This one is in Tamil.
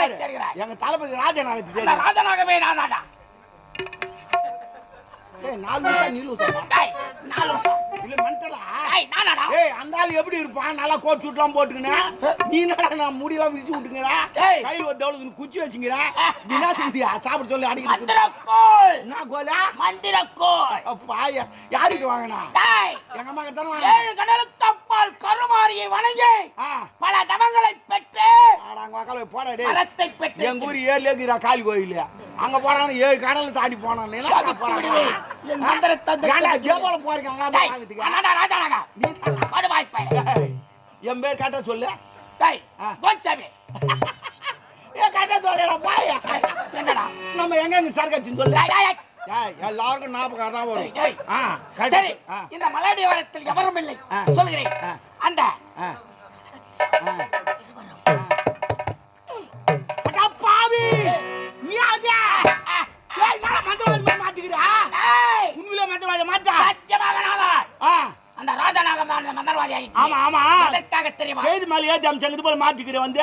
எங்க தளபதி ராஜநாகத்தை ராஜனாகவே நான் தாண்டா. ஏய் நாலு நிமிஷம் நீ லூசா. டேய் நாலு இல்ல மண்டலா? டேய் நானாடா. ஏய் அந்த ஆள் எப்படி இருப்பான்? நல்லா கோட் சூட்லாம் போட்டுக்கினே. நீ என்னடா நான் முடியெல்லாம் விரிச்சு விட்டுங்கிற ஏய். கையில் ஒரு தவளை குச்சி வச்சுங்கிற தினா சாப்பிட சொல்லி அடிக்கிறது மந்திரக்கோள். என்ன கோலா? மந்திரக்கோள். அப்பா யா- யார்கிட்ட வாங்கினா? டேய். எங்க அம்மா கிட்ட தானே வாங்கினா? ஏழு கடலுக்கு அப்பால் கருமாரியை வணங்கி பல தவங்களை வாக்கால போடா டேய் பலத்தை பெற்று எங்க ஊர் ஏர்ல இருக்கிற காளி கோயில். அங்க போறான் ஏழு கடலை தாண்டி போனான். என்ன. என் ஏன்டா தந்தை ஜேபோல போறீங்க அங்க ராஜானாக நீ டேய், என் பேர் கரெக்டா சொல்லு. டேய். கோச்சாமி ஏ கரெக்டா சொல்லடா பாயா. என்னடா? நம்ம எங்க எங்க சரக்கடிச்சுன்னு சொல்லு. டேய், டேய், எல்லாருக்கும் ஞாபகம் தான். வரும். சரி சரி இந்த மலையடிவாரத்தில் எவரும் இல்லை. ஆ. அந்த மந்திரவாதி மாட்டா? சத்தியமாக நாதான். ஆ. அந்த ராஜாநாகம் தான் மந்திரவாதி. ஆமா ஆமா. எதற்காக தெரியுமா? கேது மேல ஏத்தி அமிச்சாங்க? இது போல மாட்டிக்கிறேன் வந்து.